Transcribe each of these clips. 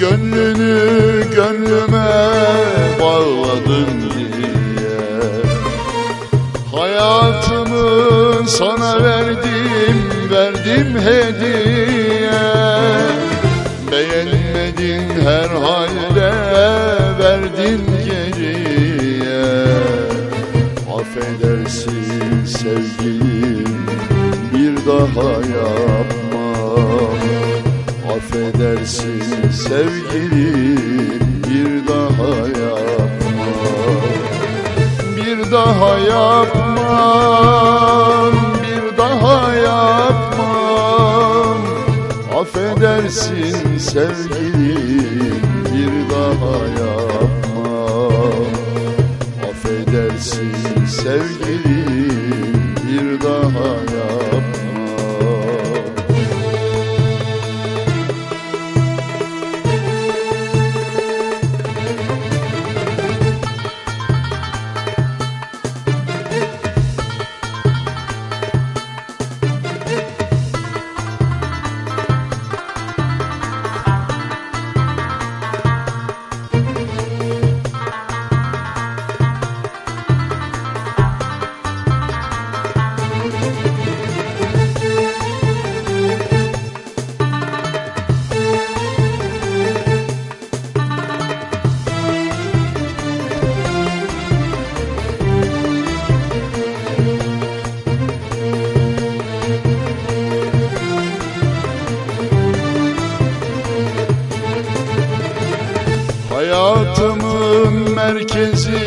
Gönlünü gönlüme bağladın diye. Hayatımı sana verdim, verdim hediye. Beğenmedin herhalde, verdin geriye. Affedersin sevgilim, bir daha yapmam Affedersin sevgilim, bir daha yapmam. Bir daha yapmam, bir daha yapmam. Affedersin sevgilim, bir daha yapmam. Affedersin sevgilim, bir daha yapmam Hayatımın merkezi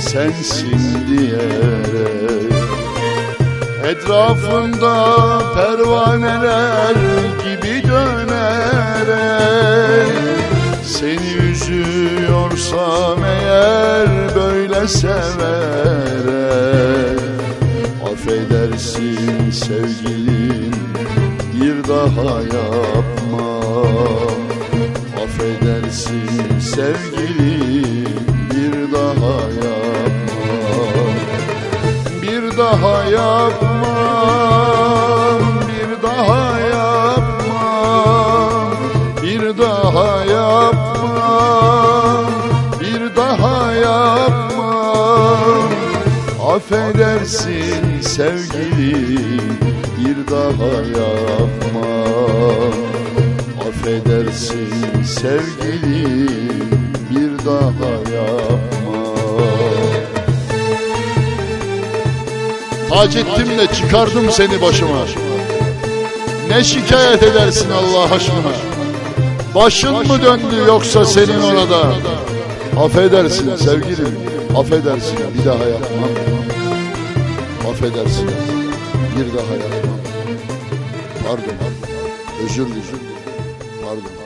sensin diyerek Etrafında pervaneler gibi dönerek Seni üzüyorsam eğer böyle severek Affedersin sevgilim bir daha yapmam Affedersin sevgilim bir daha yapmam. Bir daha yapmam Bir Affedersin sevgilim bir daha yapmam. Affedersin sevgilim bir daha ettim de çıkardım seni başıma. Ne şikayet edersin Allah aşkına? Başın mı döndü yoksa senin orada? Affedersin sevgilim Affedersin. Bir daha yapmam. Affedersin. Bir daha yapmam. Pardon. Özür dilerim. Pardon